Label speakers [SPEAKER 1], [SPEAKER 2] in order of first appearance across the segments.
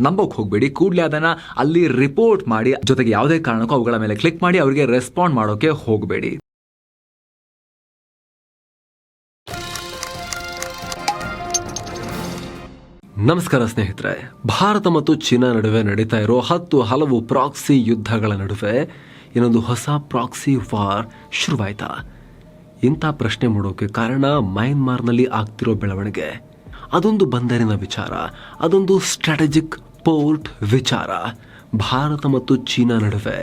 [SPEAKER 1] ನಂಬೋಕ್ ಹೋಗಬೇಡಿ. ಕೂಡಲೇ ಅದನ್ನ ಅಲ್ಲಿ ರಿಪೋರ್ಟ್ ಮಾಡಿ, ಜೊತೆಗೆ ಯಾವುದೇ ಕಾರಣಕ್ಕೂ ಅವುಗಳ ಮೇಲೆ ಕ್ಲಿಕ್ ಮಾಡಿ, ಅವರಿಗೆ ರೆಸ್ಪಾಂಡ್ ಮಾಡೋಕೆ ಹೋಗಬೇಡಿ. ನಮಸ್ಕಾರ ಸ್ನೇಹಿತರೆ. ಭಾರತ ಮತ್ತು ಚೀನಾ ನಡುವೆ ನಡೀತಾ ಇರೋ ಹತ್ತು ಹಲವು ಪ್ರಾಕ್ಸಿ ಯುದ್ಧಗಳ ನಡುವೆ ಇನ್ನೊಂದು ಹೊಸ ಪ್ರಾಕ್ಸಿ ವಾರ್ ಶುರುವಾಯ್ತಾ? ಇಂಥ ಪ್ರಶ್ನೆ ಮೂಡೋಕೆ ಕಾರಣ ಮಯನ್ಮಾರ್ನಲ್ಲಿ ಆಗ್ತಿರೋ ಬೆಳವಣಿಗೆ. ಅದೊಂದು ಬಂದರಿನ ವಿಚಾರ, ಅದೊಂದು ಸ್ಟ್ರಾಟಜಿಕ್ ಪೋರ್ಟ್ ವಿಚಾರ. ಭಾರತ ಮತ್ತು ಚೀನಾ ನಡುವೆ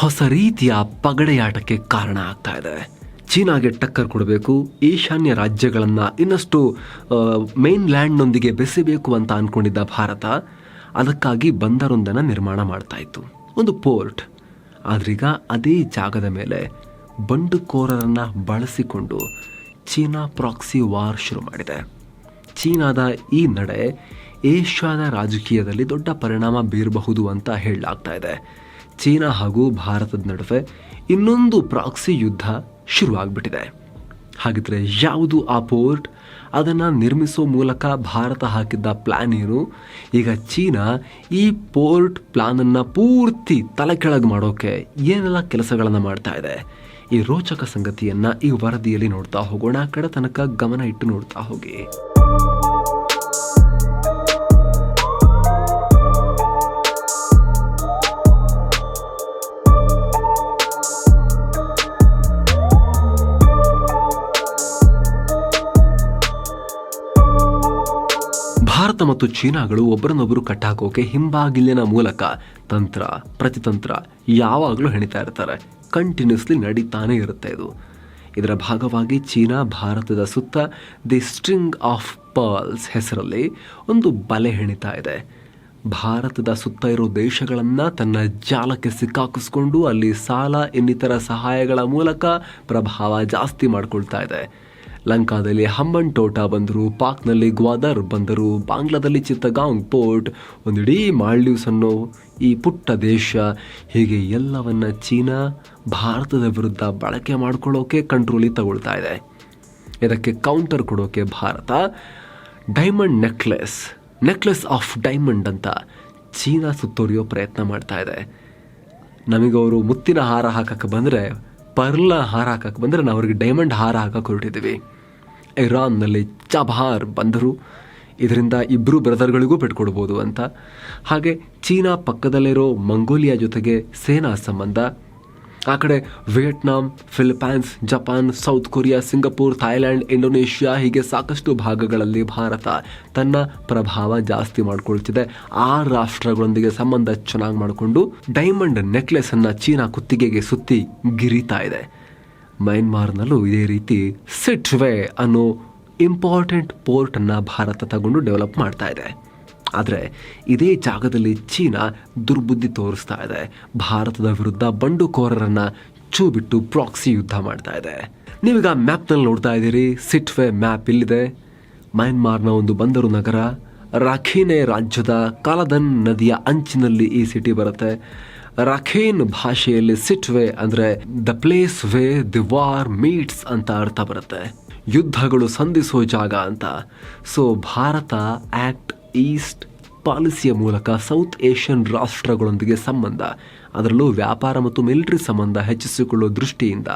[SPEAKER 1] ಹೊಸ ರೀತಿಯ ಪಗಡೆಯಾಟಕ್ಕೆ ಕಾರಣ ಆಗ್ತಾ ಇದೆ. ಚೀನಾಗೆ ಟಕ್ಕರ್ ಕೊಡಬೇಕು, ಈಶಾನ್ಯ ರಾಜ್ಯಗಳನ್ನು ಇನ್ನಷ್ಟು ಮೇನ್ ಲ್ಯಾಂಡ್ನೊಂದಿಗೆ ಬೆಸೆಬೇಕು ಅಂತ ಅನ್ಕೊಂಡಿದ್ದ ಭಾರತ ಅದಕ್ಕಾಗಿ ಬಂದರೊಂದನ್ನು ನಿರ್ಮಾಣ ಮಾಡ್ತಾ ಇತ್ತು. ಒಂದು ಪೋರ್ಟ್ ಆದ್ರೀಗ ಅದೇ ಜಾಗದ ಮೇಲೆ ಬಂಡುಕೋರರನ್ನ ಬಳಸಿಕೊಂಡು ಚೀನಾ ಪ್ರಾಕ್ಸಿ ವಾರ್ ಶುರು ಮಾಡಿದೆ. ಚೀನಾದ ಈ ನಡೆ ಏಷ್ಯಾದ ರಾಜಕೀಯದಲ್ಲಿ ದೊಡ್ಡ ಪರಿಣಾಮ ಬೀರಬಹುದು ಅಂತ ಹೇಳಲಾಗ್ತಾ ಇದೆ. ಚೀನಾ ಹಾಗೂ ಭಾರತದ ನಡುವೆ ಇನ್ನೊಂದು ಪ್ರಾಕ್ಸಿ ಯುದ್ಧ ಶುರುವಾಗ್ಬಿಟ್ಟಿದೆ. ಹಾಗಿದ್ರೆ ಯಾವುದು ಆ ಪೋರ್ಟ್? ಅದನ್ನು ನಿರ್ಮಿಸೋ ಮೂಲಕ ಭಾರತ ಹಾಕಿದ್ದ ಪ್ಲ್ಯಾನ್ ಏನು? ಈಗ ಚೀನಾ ಈ ಪೋರ್ಟ್ ಪ್ಲ್ಯಾನನ್ನು ಪೂರ್ತಿ ತಲೆ ಕೆಳಗೆ ಮಾಡೋಕೆ ಏನೆಲ್ಲ ಕೆಲಸಗಳನ್ನು ಮಾಡ್ತಾ ಇದೆ? ಈ ರೋಚಕ ಸಂಗತಿಯನ್ನು ಈ ವರದಿಯಲ್ಲಿ ನೋಡ್ತಾ ಹೋಗೋಣ. ಕಡೆ ತನಕ ಗಮನ ಇಟ್ಟು ನೋಡ್ತಾ ಹೋಗಿ. ಭಾರತ ಮತ್ತು ಚೀನಾಗಳು ಒಬ್ಬರನ್ನೊಬ್ಬರು ಕಟ್ಟಾಕೋಕೆ ಹಿಂಬಾಗಿಲಿನ ಮೂಲಕ ತಂತ್ರ, ಪ್ರತಿತಂತ್ರ ಯಾವಾಗಲೂ ಹೆಣಿತಾ ಇರ್ತಾರೆ. ಕಂಟಿನ್ಯೂಸ್ಲಿ ನಡೀತಾನೆ ಇರುತ್ತೆ ಇದು. ಇದರ ಭಾಗವಾಗಿ ಚೀನಾ, ಭಾರತದ ಸುತ್ತ ದಿ ಸ್ಟ್ರಿಂಗ್ ಆಫ್ ಪರ್ಲ್ಸ್ ಹೆಸರಲ್ಲಿ ಒಂದು ಬಲೆ ಹೆಣಿತಾ ಇದೆ. ಭಾರತದ ಸುತ್ತ ಇರೋ ದೇಶಗಳನ್ನು ತನ್ನ ಜಾಲಕ್ಕೆ ಸಿಕ್ಕಾಕಿಸ್ಕೊಂಡು ಅಲ್ಲಿ ಸಾಲ ಇನ್ನಿತರ ಸಹಾಯಗಳ ಮೂಲಕ ಪ್ರಭಾವ ಜಾಸ್ತಿ ಮಾಡಿಕೊಳ್ತಾ ಇದೆ. ಲಂಕಾದಲ್ಲಿ ಹಮ್ಮನ್ ಟೋಟಾ ಬಂದರು, ಪಾಕ್ನಲ್ಲಿ ಗ್ವಾದರ್ ಬಂದರು, ಬಾಂಗ್ಲಾದಲ್ಲಿ ಚಿತ್ತಗಾಂಗ್ ಪೋರ್ಟ್, ಒಂದಿಡೀ ಮಾಲ್ಡೀವ್ಸ್ ಅನ್ನೋ ಈ ಪುಟ್ಟ ದೇಶ, ಹೀಗೆ ಎಲ್ಲವನ್ನ ಚೀನಾ, ಭಾರತದ ವಿರುದ್ಧ ಬಳಕೆ ಮಾಡ್ಕೊಳ್ಳೋಕೆ ಕಂಟ್ರೋಲಿ ತಗೊಳ್ತಾ ಇದೆ. ಇದಕ್ಕೆ ಕೌಂಟರ್ ಕೊಡೋಕೆ Bharat diamond necklace necklace of diamond ಅಂತ ಚೀನಾ ಸುತ್ತೋರಿಯೋ ಪ್ರಯತ್ನ ಮಾಡ್ತಾ ಇದೆ. ನಮಗವರು ಮುತ್ತಿನ ಹಾರ ಹಾಕಕ್ಕೆ ಬಂದರೆ, ಪರ್ಲ ಹಾರ ಹಾಕಕ್ಕೆ ಬಂದರೆ ನಾವು ಅವ್ರಿಗೆ ಡೈಮಂಡ್ ಹಾರ ಹಾಕಕ್ಕೆ ಹೊರಟಿದ್ದೀವಿ ಇರಾನ್ನಲ್ಲಿ ಚಬಹಾರ್ ಬಂದರು. ಇದರಿಂದ ಇಬ್ಬರು ಬ್ರದರ್ಗಳಿಗೂ ಬಿಟ್ಕೊಡ್ಬೋದು ಅಂತ. ಹಾಗೆ ಚೀನಾ ಪಕ್ಕದಲ್ಲಿರೋ ಮಂಗೋಲಿಯಾ ಜೊತೆಗೆ ಸೇನಾ ಸಂಬಂಧ. ಆ ಕಡೆ Vietnam Philippines Japan, South Korea, Singapore Thailand Indonesia ಹೀಗೆ ಸಾಕಷ್ಟು ಭಾಗಗಳಲ್ಲಿ ಭಾರತ ತನ್ನ ಪ್ರಭಾವ ಜಾಸ್ತಿ ಮಾಡಿಕೊಳ್ತಿದೆ. ಆ ರಾಷ್ಟ್ರಗಳೊಂದಿಗೆ ಸಂಬಂಧ ಚೆನ್ನಾಗಿ ಮಾಡಿಕೊಂಡು ಡೈಮಂಡ್ ನೆಕ್ಲೆಸ್ ಅನ್ನ ಚೀನಾ ಕುತ್ತಿಗೆಗೆ ಸುತ್ತಿ ಗಿರಿತಾ ಇದೆ. ಮಯನ್ಮಾರ್ನಲ್ಲೂ ಇದೇ ರೀತಿ ಸಿಟ್ವೆ ಅನ್ನೋ ಇಂಪಾರ್ಟೆಂಟ್ ಪೋರ್ಟನ್ನು ಭಾರತ ತಗೊಂಡು ಡೆವಲಪ್ ಮಾಡ್ತಾ ಇದೆ. ಆದರೆ ಇದೇ ಜಾಗದಲ್ಲಿ ಚೀನಾ ದುರ್ಬುದ್ಧಿ ತೋರಿಸ್ತಾ ಇದೆ. ಭಾರತದ ವಿರುದ್ಧ ಬಂಡುಕೋರರನ್ನು ಚೂ ಬಿಟ್ಟು ಪ್ರಾಕ್ಸಿ ಯುದ್ಧ ಮಾಡ್ತಾ ಇದೆ. ನೀವೀಗ ಮ್ಯಾಪ್ನಲ್ಲಿ ನೋಡ್ತಾ ಇದ್ದೀರಿ ಸಿಟ್ವೆ ಮ್ಯಾಪ್ ಇಲ್ಲಿದೆ ಮಯನ್ಮಾರ್ನ ಒಂದು ಬಂದರು ನಗರ ರಾಖೀನೆ ರಾಜ್ಯದ ಕಾಲದನ್ ನದಿಯ ಅಂಚಿನಲ್ಲಿ ಈ ಸಿಟಿ ಬರುತ್ತೆ. ರಾಖೇನ್ ಭಾಷೆಯಲ್ಲಿ ಸಿಟ್ವೆ ಅಂದ್ರೆ the place where the war meets ಅಂತ ಅರ್ಥ ಬರುತ್ತೆ. ಯುದ್ಧಗಳು ಸಂಧಿಸೋ ಜಾಗ ಅಂತ. ಸೊ ಭಾರತ ಆಕ್ಟ್ ಈಸ್ಟ್ ಪಾಲಿಸಿಯ ಮೂಲಕ ಸೌತ್ ಏಷ್ಯನ್ ರಾಷ್ಟ್ರಗಳೊಂದಿಗೆ ಸಂಬಂಧ, ಅದರಲ್ಲೂ ವ್ಯಾಪಾರ ಮತ್ತು ಮಿಲಿಟರಿ ಸಂಬಂಧ ಹೆಚ್ಚಿಸಿಕೊಳ್ಳುವ ದೃಷ್ಟಿಯಿಂದ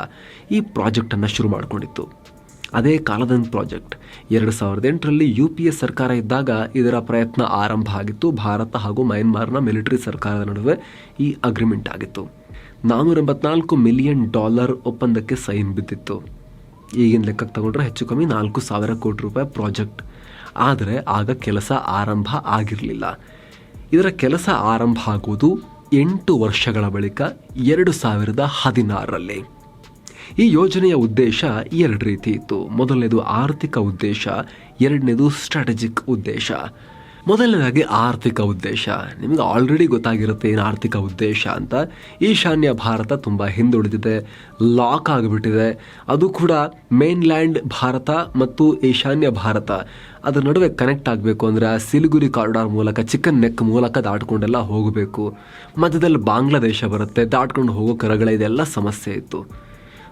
[SPEAKER 1] ಈ ಪ್ರಾಜೆಕ್ಟನ್ನು ಶುರು ಮಾಡಿಕೊಂಡಿತ್ತು. ಅದೇ ಕಾಲದನ್ ಪ್ರಾಜೆಕ್ಟ್. ಎರಡು ಸಾವಿರದ ಎಂಟರಲ್ಲಿ ಯು ಪಿ ಎ ಸರ್ಕಾರ ಇದ್ದಾಗ ಇದರ ಪ್ರಯತ್ನ ಆರಂಭ ಆಗಿತ್ತು. ಭಾರತ ಹಾಗೂ ಮಯನ್ಮಾರ್ನ ಮಿಲಿಟರಿ ಸರ್ಕಾರದ ನಡುವೆ ಈ ಅಗ್ರಿಮೆಂಟ್ ಆಗಿತ್ತು. ನಾನ್ನೂರ ಎಂಬತ್ನಾಲ್ಕು ಮಿಲಿಯನ್ ಡಾಲರ್ ಒಪ್ಪಂದಕ್ಕೆ ಸೈನ್ ಬಿದ್ದಿತ್ತು. ಈಗಿನ ಲೆಕ್ಕಕ್ಕೆ ತಗೊಂಡ್ರೆ ಹೆಚ್ಚು ಕಮ್ಮಿ ನಾಲ್ಕು ಸಾವಿರ ಕೋಟಿ ರೂಪಾಯಿ ಪ್ರಾಜೆಕ್ಟ್. ಆದರೆ ಆಗ ಕೆಲಸ ಆರಂಭ ಆಗಿರಲಿಲ್ಲ. ಇದರ ಕೆಲಸ ಆರಂಭ ಆಗುವುದು ಎಂಟು ವರ್ಷಗಳ ಬಳಿಕ ಎರಡು ಸಾವಿರದ ಹದಿನಾರರಲ್ಲಿ. ಈ ಯೋಜನೆಯ ಉದ್ದೇಶ ಎರಡು ರೀತಿ ಇತ್ತು. ಮೊದಲನೇದು ಆರ್ಥಿಕ ಉದ್ದೇಶ, ಎರಡನೇದು ಸ್ಟ್ರಾಟಜಿಕ್ ಉದ್ದೇಶ. ಮೊದಲನೇದಾಗಿ ಆರ್ಥಿಕ ಉದ್ದೇಶ. ನಿಮಗೆ ಆಲ್ರೆಡಿ ಗೊತ್ತಾಗಿರುತ್ತೆ ಏನು ಆರ್ಥಿಕ ಉದ್ದೇಶ ಅಂತ. ಈಶಾನ್ಯ ಭಾರತ ತುಂಬ ಹಿಂದುಳಿದಿದೆ ಲಾಕ್ ಆಗಿಬಿಟ್ಟಿದೆ. ಅದು ಕೂಡ ಮೇನ್ಲ್ಯಾಂಡ್ ಭಾರತ ಮತ್ತು ಈಶಾನ್ಯ ಭಾರತ. ಅದರ ನಡುವೆ ಕನೆಕ್ಟ್ ಆಗಬೇಕು ಅಂದರೆ ಸಿಲಿಗುರಿ ಕಾರಿಡಾರ್ ಮೂಲಕ, ಚಿಕನ್ ನೆಕ್ ಮೂಲಕ ದಾಟ್ಕೊಂಡೆಲ್ಲ ಹೋಗಬೇಕು. ಮಧ್ಯದಲ್ಲಿ ಬಾಂಗ್ಲಾದೇಶ ಬರುತ್ತೆ, ದಾಟ್ಕೊಂಡು ಹೋಗೋ ಕರಗಳ ಇದೆಲ್ಲ ಸಮಸ್ಯೆ ಇತ್ತು.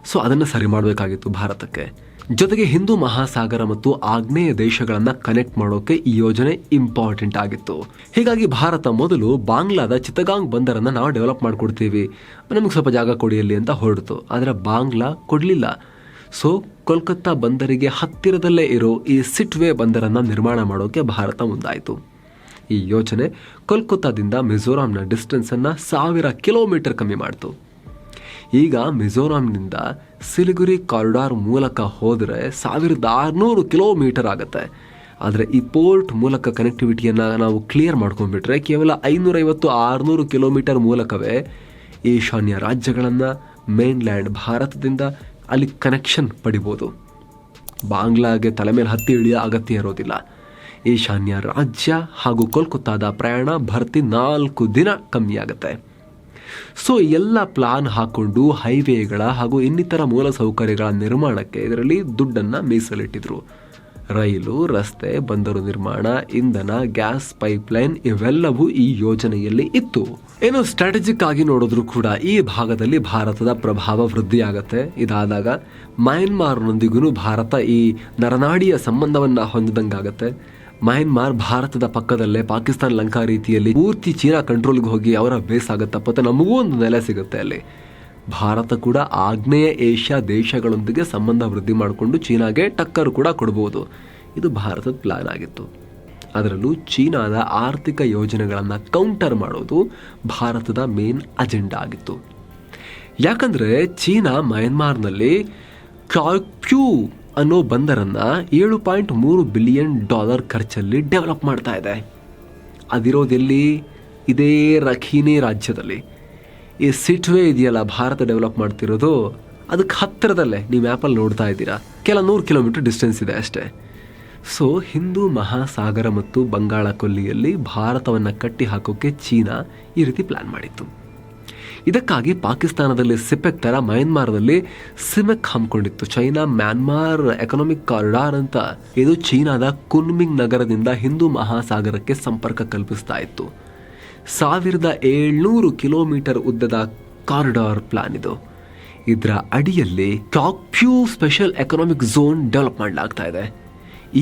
[SPEAKER 1] ಸೊ ಅದನ್ನು ಸರಿ ಮಾಡಬೇಕಾಗಿತ್ತು ಭಾರತಕ್ಕೆ. ಜೊತೆಗೆ ಹಿಂದೂ ಮಹಾಸಾಗರ ಮತ್ತು ಆಗ್ನೇಯ ದೇಶಗಳನ್ನು ಕನೆಕ್ಟ್ ಮಾಡೋಕೆ ಈ ಯೋಜನೆ ಇಂಪಾರ್ಟೆಂಟ್ ಆಗಿತ್ತು. ಹೀಗಾಗಿ ಭಾರತ ಮೊದಲು ಬಾಂಗ್ಲಾದ ಚಿತ್ತಗಾಂಗ್ ಬಂದರನ್ನು ನಾವು ಡೆವಲಪ್ ಮಾಡಿಕೊಡ್ತೀವಿ. ನಮಗೆ ಸ್ವಲ್ಪ ಜಾಗ ಕೊಡಿಯಲ್ಲಿ ಅಂತ ಹೊರಡ್ತು. ಆದರೆ ಬಾಂಗ್ಲಾ ಕೊಡಲಿಲ್ಲ. ಸೊ ಕೋಲ್ಕತ್ತಾ ಬಂದರಿಗೆ ಹತ್ತಿರದಲ್ಲೇ ಇರೋ ಈ ಸಿಟ್ವೇ ಬಂದರನ್ನು ನಿರ್ಮಾಣ ಮಾಡೋಕೆ ಭಾರತ ಮುಂದಾಯಿತು. ಈ ಯೋಜನೆ ಕೋಲ್ಕತ್ತಾದಿಂದ ಮಿಜೋರಾಂನ ಡಿಸ್ಟೆನ್ಸನ್ನು ಸಾವಿರ ಕಿಲೋಮೀಟರ್ ಕಮ್ಮಿ ಮಾಡ್ತು. ಈಗ ಮಿಜೋರಾಂನಿಂದ ಸಿಲಿಗುರಿ ಕಾರಿಡಾರ್ ಮೂಲಕ ಹೋದರೆ ಸಾವಿರದ ಆರುನೂರು ಕಿಲೋಮೀಟರ್ ಆಗುತ್ತೆ. ಆದರೆ ಈ ಪೋರ್ಟ್ ಮೂಲಕ ಕನೆಕ್ಟಿವಿಟಿಯನ್ನು ನಾವು ಕ್ಲಿಯರ್ ಮಾಡ್ಕೊಂಡ್ಬಿಟ್ರೆ ಕೇವಲ ಐನೂರೈವತ್ತು ಆರುನೂರು ಕಿಲೋಮೀಟರ್ ಮೂಲಕವೇ ಈಶಾನ್ಯ ರಾಜ್ಯಗಳನ್ನು ಮೇನ್ಲ್ಯಾಂಡ್ ಭಾರತದಿಂದ ಅಲ್ಲಿ ಕನೆಕ್ಷನ್ ಪಡಿಬೋದು. ಬಾಂಗ್ಲಾಗೆ ತಲೆ ಮೇಲೆ ಹತ್ತಿ ಇಳಿಯೋ ಅಗತ್ಯ ಇರೋದಿಲ್ಲ. ಈಶಾನ್ಯ ರಾಜ್ಯ ಹಾಗೂ ಕೋಲ್ಕತ್ತಾದ ಪ್ರಯಾಣ ಭರ್ತಿ ನಾಲ್ಕು ದಿನ ಕಮ್ಮಿ ಆಗುತ್ತೆ. ಸೊ ಎಲ್ಲ ಪ್ಲಾನ್ ಹಾಕೊಂಡು ಹೈವೇಗಳ ಹಾಗೂ ಇನ್ನಿತರ ಮೂಲಸೌಕರ್ಯಗಳ ನಿರ್ಮಾಣಕ್ಕೆ ಇದರಲ್ಲಿ ದುಡ್ಡನ್ನು ಮೀಸಲಿಟ್ಟಿದ್ರು. ರೈಲು, ರಸ್ತೆ, ಬಂದರು ನಿರ್ಮಾಣ, ಇಂಧನ, ಗ್ಯಾಸ್ ಪೈಪ್ಲೈನ್ ಇವೆಲ್ಲವೂ ಈ ಯೋಜನೆಯಲ್ಲಿ ಇತ್ತು. ಏನು ಸ್ಟ್ರಾಟಜಿಕ್ ಆಗಿ ನೋಡಿದ್ರು ಕೂಡ ಈ ಭಾಗದಲ್ಲಿ ಭಾರತದ ಪ್ರಭಾವ ವೃದ್ಧಿಯಾಗತ್ತೆ. ಇದಾದಾಗ ಮಯನ್ಮಾರ್ನೊಂದಿಗೂ ಭಾರತ ಈ ನರನಾಡಿಯ ಸಂಬಂಧವನ್ನು ಹೊಂದಿದಂಗಾಗತ್ತೆ. ಮಯನ್ಮಾರ್ ಭಾರತದ ಪಕ್ಕದಲ್ಲೇ ಪಾಕಿಸ್ತಾನ ಲಂಕಾ ರೀತಿಯಲ್ಲಿ ಪೂರ್ತಿ ಚೀನಾ ಕಂಟ್ರೋಲ್ಗೆ ಹೋಗಿ ಅವರ ಬೇಸ್ ಆಗುತ್ತಪ್ಪ ಮತ್ತು ನಮಗೂ ಒಂದು ನೆಲೆ ಸಿಗುತ್ತೆ ಅಲ್ಲಿ. ಭಾರತ ಕೂಡ ಆಗ್ನೇಯ ಏಷ್ಯಾ ದೇಶಗಳೊಂದಿಗೆ ಸಂಬಂಧ ವೃದ್ಧಿ ಮಾಡಿಕೊಂಡು ಚೀನಾಗೆ ಟಕ್ಕರ್ ಕೂಡ ಕೊಡ್ಬೋದು. ಇದು ಭಾರತದ ಪ್ಲಾನ್ ಆಗಿತ್ತು. ಅದರಲ್ಲೂ ಚೀನಾದ ಆರ್ಥಿಕ ಯೋಜನೆಗಳನ್ನು ಕೌಂಟರ್ ಮಾಡೋದು ಭಾರತದ ಮೇನ್ ಅಜೆಂಡಾ ಆಗಿತ್ತು. ಯಾಕಂದರೆ ಚೀನಾ ಮಯನ್ಮಾರ್ನಲ್ಲಿ ಕ್ಯಾಕ್ಯೂ ಅನ್ನೋ ಬಂದರನ್ನ ಏಳು ಪಾಯಿಂಟ್ ಮೂರು ಬಿಲಿಯನ್ ಡಾಲರ್ ಖರ್ಚಲ್ಲಿ ಡೆವಲಪ್ ಮಾಡ್ತಾ ಇದೆ. ಅದಿರೋದೆಲ್ಲಿ? ಇದೇ ರಖೀನೇ ರಾಜ್ಯದಲ್ಲಿ. ಈ ಸಿಟ್ವೇ ಇದೆಯಲ್ಲ, ಭಾರತ ಡೆವಲಪ್ ಮಾಡ್ತಿರೋದು? ಅದಕ್ಕೆ ಹತ್ತಿರದಲ್ಲೇ, ನೀವು ಆ್ಯಪಲ್ಲಿ ನೋಡ್ತಾ ಇದ್ದೀರಾ? ಕೆಲ ನೂರು ಕಿಲೋಮೀಟರ್ ಡಿಸ್ಟೆನ್ಸ್ ಇದೆ ಅಷ್ಟೇ. ಸೊ, ಹಿಂದೂ ಮಹಾಸಾಗರ ಮತ್ತು ಬಂಗಾಳ ಕೊಲ್ಲಿಯಲ್ಲಿ ಭಾರತವನ್ನು ಕಟ್ಟಿ ಹಾಕೋಕ್ಕೆ ಚೀನಾ ಈ ರೀತಿ ಪ್ಲ್ಯಾನ್ ಮಾಡಿತ್ತು. ಇದಕ್ಕಾಗಿ ಪಾಕಿಸ್ತಾನದಲ್ಲಿ ಸಿಪೆಕ್ ಥರ ಮಯನ್ಮಾರದಲ್ಲಿ ಸಿಮೆಕ್ ಹಮ್ಮಿಕೊಂಡಿತ್ತು. ಚೈನಾ, ಮ್ಯಾನ್ಮಾರ್ ಎಕನಾಮಿಕ್ ಕಾರಿಡಾರ್ ಅಂತ ಇದು ಚೀನಾದ ಕುನ್ಮಿಂಗ್ ನಗರದಿಂದ ಹಿಂದೂ ಮಹಾಸಾಗರಕ್ಕೆ ಸಂಪರ್ಕ ಕಲ್ಪಿಸ್ತಾ ಇತ್ತು. ಸಾವಿರದ ಏಳ್ನೂರು ಕಿಲೋಮೀಟರ್ ಉದ್ದದ ಕಾರಿಡಾರ್ ಪ್ಲಾನ್ ಇದು. ಇದರ ಅಡಿಯಲ್ಲಿ Kyaukphyu special economic zone develop ಮಾಡಲಾಗ್ತಾ ಇದೆ.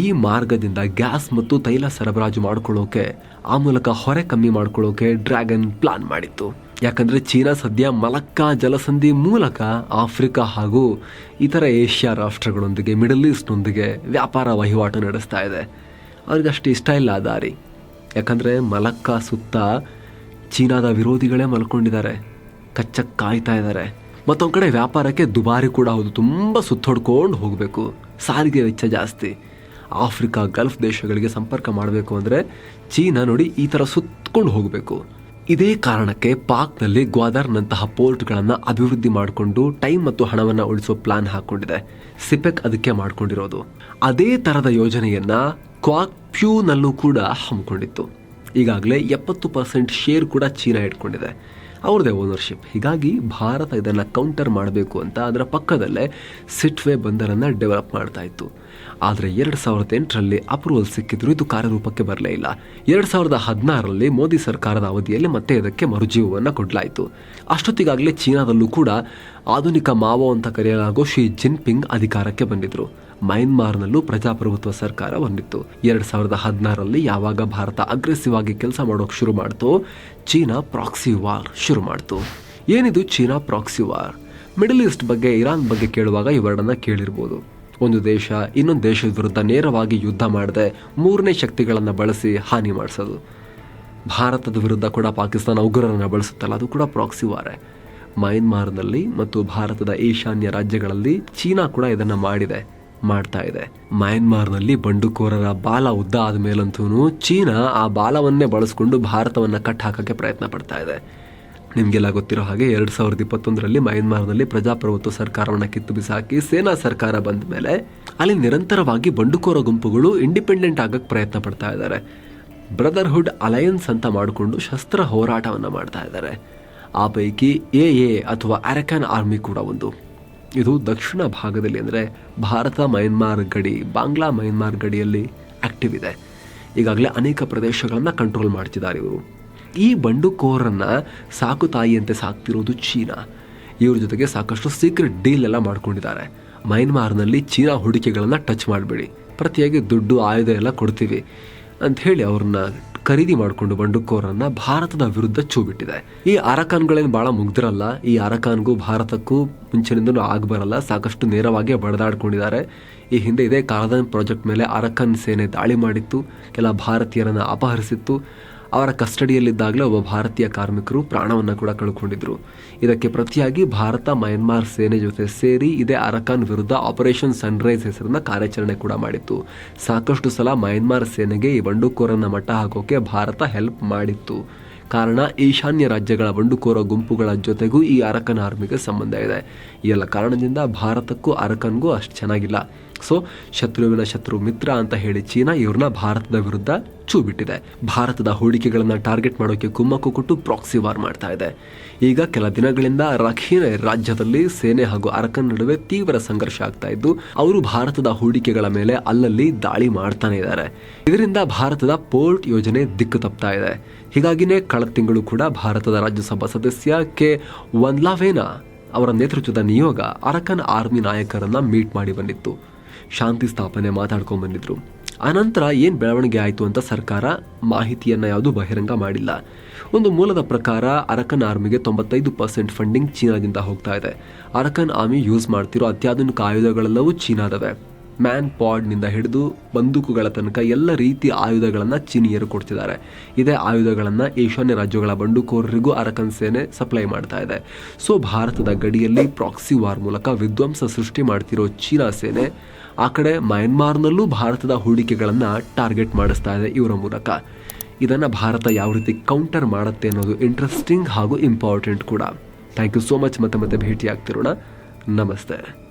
[SPEAKER 1] ಈ ಮಾರ್ಗದಿಂದ ಗ್ಯಾಸ್ ಮತ್ತು ತೈಲ ಸರಬರಾಜು ಮಾಡ್ಕೊಳ್ಳೋಕೆ, ಆ ಮೂಲಕ ಹೊರೆ ಕಮ್ಮಿ ಮಾಡ್ಕೊಳ್ಳೋಕೆ ಡ್ರ್ಯಾಗನ್ ಪ್ಲಾನ್ ಮಾಡಿತ್ತು. ಯಾಕಂದ್ರೆ ಚೀನಾ ಸದ್ಯ ಮಲಕ್ಕಾ ಜಲಸಂಧಿ ಮೂಲಕ ಆಫ್ರಿಕಾ ಹಾಗೂ ಇತರ ಏಷ್ಯಾ ರಾಷ್ಟ್ರಗಳೊಂದಿಗೆ, ಮಿಡಲ್ ಈಸ್ಟ್ನೊಂದಿಗೆ ವ್ಯಾಪಾರ ವಹಿವಾಟು ನಡೆಸ್ತಾ ಇದೆ. ಅವ್ರಿಗಷ್ಟು ಇಷ್ಟ ಇಲ್ಲ ಆ ದಾರಿ. ಯಾಕಂದರೆ ಮಲಕ್ಕಾ ಸುತ್ತ ಚೀನಾದ ವಿರೋಧಿಗಳೇ ಮಲ್ಕೊಂಡಿದ್ದಾರೆ. ಕಚ್ಚ ಕಾಯ್ತಾ ಇದ್ದಾರೆ. ಮತ್ತೊಂದು ಕಡೆ ವ್ಯಾಪಾರಕ್ಕೆ ದುಬಾರಿ ಕೂಡ ಹೌದು. ತುಂಬ ಸುತ್ತೊಡ್ಕೊಂಡು ಹೋಗಬೇಕು. ಸಾರಿಗೆ ವೆಚ್ಚ ಜಾಸ್ತಿ. ಆಫ್ರಿಕಾ ಗಲ್ಫ್ ದೇಶಗಳಿಗೆ ಸಂಪರ್ಕ ಮಾಡಬೇಕು ಅಂದರೆ ಚೀನಾ ನೋಡಿ ಈ ಥರ ಸುತ್ತಕೊಂಡು ಹೋಗಬೇಕು. ಇದೇ ಕಾರಣಕ್ಕೆ ಪಾಕ್ನಲ್ಲಿ ಗ್ವಾದರ್ನಂತಹ ಪೋರ್ಟ್ಗಳನ್ನು ಅಭಿವೃದ್ಧಿ ಮಾಡಿಕೊಂಡು ಟೈಮ್ ಮತ್ತು ಹಣವನ್ನು ಉಳಿಸೋ ಪ್ಲಾನ್ ಹಾಕೊಂಡಿದೆ. ಸಿಪೆಕ್ ಅದಕ್ಕೆ ಮಾಡ್ಕೊಂಡಿರೋದು. ಅದೇ ಥರದ ಯೋಜನೆಯನ್ನ ಕ್ವಾಕ್ಪ್ಯೂನಲ್ಲೂ ಕೂಡ ಹಮ್ಮಿಕೊಂಡಿತ್ತು. ಈಗಾಗಲೇ ಎಪ್ಪತ್ತು ಪರ್ಸೆಂಟ್ ಶೇರ್ ಕೂಡ ಚೀನಾ ಇಟ್ಕೊಂಡಿದೆ. ಅವ್ರದೇ ಓನರ್ಶಿಪ್. ಹೀಗಾಗಿ ಭಾರತ ಇದನ್ನು ಕೌಂಟರ್ ಮಾಡಬೇಕು ಅಂತ ಅದರ ಪಕ್ಕದಲ್ಲೇ ಸಿಟ್ವೆ ಬಂದರನ್ನು ಡೆವಲಪ್ ಮಾಡ್ತಾ ಇತ್ತು. ಆದರೆ ಎರಡು ಸಾವಿರದ ಎಂಟರಲ್ಲಿ ಅಪ್ರೂವಲ್ ಸಿಕ್ಕಿದ್ರು ಇದು ಕಾರ್ಯರೂಪಕ್ಕೆ ಬರಲೇ ಇಲ್ಲ. ಎರಡು ಸಾವಿರದ ಹದಿನಾರರಲ್ಲಿ ಮೋದಿ ಸರ್ಕಾರದ ಅವಧಿಯಲ್ಲಿ ಮತ್ತೆ ಇದಕ್ಕೆ ಮರುಜೀವವನ್ನು ಕೊಡಲಾಯಿತು. ಅಷ್ಟೊತ್ತಿಗಾಗಲೇ ಚೀನಾದಲ್ಲೂ ಕೂಡ ಆಧುನಿಕ ಮಾವೋ ಅಂತ ಕರೆಯಲಾಗೋ ಶಿ ಜಿನ್ಪಿಂಗ್ ಅಧಿಕಾರಕ್ಕೆ ಬಂದಿದ್ರು. ಮಯನ್ಮಾರ್ನಲ್ಲೂ ಪ್ರಜಾಪ್ರಭುತ್ವ ಸರ್ಕಾರ ಬಂದಿತ್ತು. ಎರಡು ಸಾವಿರದ ಹದಿನಾರರಲ್ಲಿ ಯಾವಾಗ ಭಾರತ ಅಗ್ರೆಸಿವ್ ಆಗಿ ಕೆಲಸ ಮಾಡೋಕೆ ಶುರು ಮಾಡ್ತೋ, ಚೀನಾ ಪ್ರಾಕ್ಸಿ ವಾರ್ ಶುರು ಮಾಡ್ತು. ಏನಿದು China proxy war? Middle east ಬಗ್ಗೆ, ಇರಾನ್ ಬಗ್ಗೆ ಕೇಳುವಾಗ ಇವೆರಡನ್ನ ಕೇಳಿರ್ಬೋದು. ಒಂದು ದೇಶ ಇನ್ನೊಂದು ದೇಶದ ವಿರುದ್ಧ ನೇರವಾಗಿ ಯುದ್ಧ ಮಾಡದೆ ಮೂರನೇ ಶಕ್ತಿಗಳನ್ನು ಬಳಸಿ ಹಾನಿ ಮಾಡಿಸೋದು. ಭಾರತದ ವಿರುದ್ಧ ಕೂಡ ಪಾಕಿಸ್ತಾನ ಉಗ್ರರನ್ನು ಬಳಸುತ್ತಲ್ಲ, ಅದು ಕೂಡ ಪ್ರಾಕ್ಸಿ ವಾರೆ ಮಯನ್ಮಾರ್ನಲ್ಲಿ ಮತ್ತು ಭಾರತದ ಈಶಾನ್ಯ ರಾಜ್ಯಗಳಲ್ಲಿ ಚೀನಾ ಕೂಡ ಇದನ್ನು ಮಾಡಿದೆ, ಮಾಡ್ತಾ ಇದೆ. ಮಯನ್ಮಾರ್ನಲ್ಲಿ ಬಂಡುಕೋರರ ಬಾಲ ಉದ್ದ ಆದ ಮೇಲಂತೂ ಚೀನಾ ಆ ಬಾಲವನ್ನೇ ಬಳಸ್ಕೊಂಡು ಭಾರತವನ್ನು ಕಟ್ ಹಾಕಕ್ಕೆ ಪ್ರಯತ್ನ ಪಡ್ತಾ ಇದೆ. ನಿಮಗೆಲ್ಲ ಗೊತ್ತಿರೋ ಹಾಗೆ ಎರಡು ಸಾವಿರದ ಇಪ್ಪತ್ತೊಂದರಲ್ಲಿ ಮಯನ್ಮಾರ್ನಲ್ಲಿ ಪ್ರಜಾಪ್ರಭುತ್ವ ಸರ್ಕಾರವನ್ನು ಕಿತ್ತು ಬಿಸಾಕಿ ಸೇನಾ ಸರ್ಕಾರ ಬಂದ ಮೇಲೆ ಅಲ್ಲಿ ನಿರಂತರವಾಗಿ ಬಂಡುಕೋರ ಗುಂಪುಗಳು ಇಂಡಿಪೆಂಡೆಂಟ್ ಆಗಕ್ಕೆ ಪ್ರಯತ್ನ ಪಡ್ತಾ ಇದ್ದಾರೆ. ಬ್ರದರ್ಹುಡ್ ಅಲಯನ್ಸ್ ಅಂತ ಮಾಡಿಕೊಂಡು ಶಸ್ತ್ರ ಹೋರಾಟವನ್ನು ಮಾಡ್ತಾ ಇದ್ದಾರೆ. ಆ ಪೈಕಿ ಎ ಎ ಅಥವಾ ಅರಕನ್ ಆರ್ಮಿ ಕೂಡ ಒಂದು. ಇದು ದಕ್ಷಿಣ ಭಾಗದಲ್ಲಿ ಅಂದರೆ ಭಾರತ ಮಯನ್ಮಾರ್ ಗಡಿ, ಬಾಂಗ್ಲಾ ಮಯನ್ಮಾರ್ ಗಡಿಯಲ್ಲಿ ಆಕ್ಟಿವ್ ಇದೆ. ಈಗಾಗಲೇ ಅನೇಕ ಪ್ರದೇಶಗಳನ್ನು ಕಂಟ್ರೋಲ್ ಮಾಡ್ತಿದ್ದಾರೆ ಇವರು. ಈ ಬಂಡುಕೋರನ್ನು ಸಾಕು ತಾಯಿಯಂತೆ ಸಾಕ್ತಿರೋದು ಚೀನಾ. ಇವ್ರ ಜೊತೆಗೆ ಸಾಕಷ್ಟು ಸೀಕ್ರೆಟ್ ಡೀಲ್ ಎಲ್ಲ ಮಾಡ್ಕೊಂಡಿದ್ದಾರೆ. ಮಯನ್ಮಾರ್ನಲ್ಲಿ ಚೀನಾ ಹೂಡಿಕೆಗಳನ್ನು ಟಚ್ ಮಾಡಬೇಡಿ. ಪ್ರತಿಯಾಗಿ ದುಡ್ಡು, ಆಯುಧ ಎಲ್ಲ ಕೊಡ್ತೀವಿ ಅಂತ ಹೇಳಿ ಅವ್ರನ್ನ ಖರೀದಿ ಮಾಡಿಕೊಂಡು ಬಂಡುಕೋರನ್ನ ಭಾರತದ ವಿರುದ್ಧ ಚೂ ಬಿಟ್ಟಿದೆ ಈ ಅರಕಾನ್ಗಳೇನು ಭಾಳ ಮುಗ್ದಿರಲ್ಲ, ಈ ಅರಕಾನ್ಗೂ ಭಾರತಕ್ಕೂ ಮುಂಚಿನಿಂದನೂ ಆಗಬರಲ್ಲ ಸಾಕಷ್ಟು ನೇರವಾಗಿ ಬಡದಾಡ್ಕೊಂಡಿದ್ದಾರೆ. ಈ ಹಿಂದೆ ಇದೇ ಕಾರದಾನ್ ಪ್ರಾಜೆಕ್ಟ್ ಮೇಲೆ ಅರಕನ್ ಸೇನೆ ದಾಳಿ ಮಾಡಿತ್ತು, ಕೆಲ ಭಾರತೀಯರನ್ನು ಅಪಹರಿಸಿತ್ತು. ಅವರ ಕಸ್ಟಡಿಯಲ್ಲಿದ್ದಾಗಲೇ ಒಬ್ಬ ಭಾರತೀಯ ಕಾರ್ಮಿಕರು ಪ್ರಾಣವನ್ನು ಕೂಡ ಕಳ್ಕೊಂಡಿದ್ರು. ಇದಕ್ಕೆ ಪ್ರತಿಯಾಗಿ ಭಾರತ, ಮಯನ್ಮಾರ್ ಸೇನೆ ಜೊತೆ ಸೇರಿ ಇದೇ ಅರಕಾನ್ ವಿರುದ್ಧ ಆಪರೇಷನ್ ಸನ್ರೈಸ್ ಹೆಸರನ್ನ ಕಾರ್ಯಾಚರಣೆ ಕೂಡ ಮಾಡಿತ್ತು. ಸಾಕಷ್ಟು ಸಲ ಮಯನ್ಮಾರ್ ಸೇನೆಗೆ ಈ ಬಂಡುಕೋರನ್ನ ಮಟ್ಟ ಹಾಕೋಕೆ ಭಾರತ ಹೆಲ್ಪ್ ಮಾಡಿತ್ತು. ಕಾರಣ ಈಶಾನ್ಯ ರಾಜ್ಯಗಳ ಬಂಡುಕೋರ ಗುಂಪುಗಳ ಜೊತೆಗೂ ಈ ಅರಕನ್ ಆರ್ಮಿಗೆ ಸಂಬಂಧ ಇದೆ. ಈ ಎಲ್ಲ ಕಾರಣದಿಂದ ಭಾರತಕ್ಕೂ ಅರಕನ್ಗೂ ಅಷ್ಟು ಚೆನ್ನಾಗಿಲ್ಲ. ಸೊ ಶತ್ರುವಿನ ಶತ್ರು ಮಿತ್ರ ಅಂತ ಹೇಳಿ ಚೀನಾ ಇವ್ರನ್ನ ಭಾರತದ ವಿರುದ್ಧ ಚೂ ಬಿಟ್ಟಿದೆ ಭಾರತದ ಹೂಡಿಕೆಗಳನ್ನು ಟಾರ್ಗೆಟ್ ಮಾಡೋಕೆ ಕುಮ್ಮಕ್ಕು ಕೊಟ್ಟು ಪ್ರಾಕ್ಸಿ ವಾರ್ ಮಾಡ್ತಾ ಇದೆ. ಈಗ ಕೆಲ ದಿನಗಳಿಂದ ರಖೀನ್ ರಾಜ್ಯದಲ್ಲಿ ಸೇನೆ ಹಾಗೂ ಅರಕನ್ ನಡುವೆ ತೀವ್ರ ಸಂಘರ್ಷ ಆಗ್ತಾ ಇದ್ದು, ಅವರು ಭಾರತದ ಹೂಡಿಕೆಗಳ ಮೇಲೆ ಅಲ್ಲಲ್ಲಿ ದಾಳಿ ಮಾಡ್ತಾನೆ ಇದ್ದಾರೆ. ಇದರಿಂದ ಭಾರತದ ಪೋರ್ಟ್ ಯೋಜನೆ ದಿಕ್ಕು ತಪ್ತಾ ಇದೆ. ಹೀಗಾಗಿನೇ ಕಳೆದ ತಿಂಗಳು ಕೂಡ ಭಾರತದ ರಾಜ್ಯಸಭಾ ಸದಸ್ಯ ಕೆ. ವನ್ಲಾವೇನಾ ಅವರ ನೇತೃತ್ವದ ನಿಯೋಗ ಅರಕನ್ ಆರ್ಮಿ ನಾಯಕರನ್ನ ಮೀಟ್ ಮಾಡಿ ಬಂದಿತ್ತು. ಶಾಂತಿ ಸ್ಥಾಪನೆ ಮಾತಾಡ್ಕೊಂಡು ಬಂದಿದ್ರು. ಆನಂತರ ಏನು ಬೆಳವಣಿಗೆ ಆಯಿತು ಅಂತ ಸರ್ಕಾರ ಮಾಹಿತಿಯನ್ನು ಯಾವುದು ಬಹಿರಂಗ ಮಾಡಿಲ್ಲ. ಒಂದು ಮೂಲದ ಪ್ರಕಾರ ಅರಕನ್ ಆರ್ಮಿಗೆ ತೊಂಬತ್ತೈದು ಪರ್ಸೆಂಟ್ ಫಂಡಿಂಗ್ ಚೀನಾದಿಂದ ಹೋಗ್ತಾ ಇದೆ. ಅರಕನ್ ಆರ್ಮಿ ಯೂಸ್ ಮಾಡ್ತಿರೋ ಅತ್ಯಾಧುನಿಕ ಆಯುಧಗಳೆಲ್ಲವೂ ಚೀನಾದವೆ. ಮ್ಯಾನ್ ಪಾಡ್ನಿಂದ ಹಿಡಿದು ಬಂದೂಕುಗಳ ತನಕ ಎಲ್ಲ ರೀತಿಯ ಆಯುಧಗಳನ್ನು ಚೀನಿಯರು ಕೊಡ್ತಿದ್ದಾರೆ. ಇದೇ ಆಯುಧಗಳನ್ನು ಈಶಾನ್ಯ ರಾಜ್ಯಗಳ ಬಂಡುಕೋರರಿಗೂ ಅರಕನ್ ಸೇನೆ ಸಪ್ಲೈ ಮಾಡ್ತಾ ಇದೆ. ಸೊ, ಭಾರತದ ಗಡಿಯಲ್ಲಿ ಪ್ರಾಕ್ಸಿ ವಾರ್ ಮೂಲಕ ವಿಧ್ವಂಸ ಸೃಷ್ಟಿ ಮಾಡ್ತಿರೋ ಚೀನಾ ಸೇನೆ ಆ ಕಡೆ ಮ್ಯಾನ್ಮಾರ್ನಲ್ಲೂ ಭಾರತದ ಹೂಡಿಕೆಗಳನ್ನು ಟಾರ್ಗೆಟ್ ಮಾಡಿಸ್ತಾ ಇದೆ ಇವರ ಮೂಲಕ. ಇದನ್ನು ಭಾರತ ಯಾವ ರೀತಿ ಕೌಂಟರ್ ಮಾಡುತ್ತೆ ಅನ್ನೋದು ಇಂಟ್ರೆಸ್ಟಿಂಗ್ ಹಾಗೂ ಇಂಪಾರ್ಟೆಂಟ್ ಕೂಡ. ಥ್ಯಾಂಕ್ ಯು ಸೋ ಮಚ್ ಮತ್ತೆ ಮತ್ತೆ ಭೇಟಿಯಾಗ್ತಿರೋಣ. ನಮಸ್ತೆ.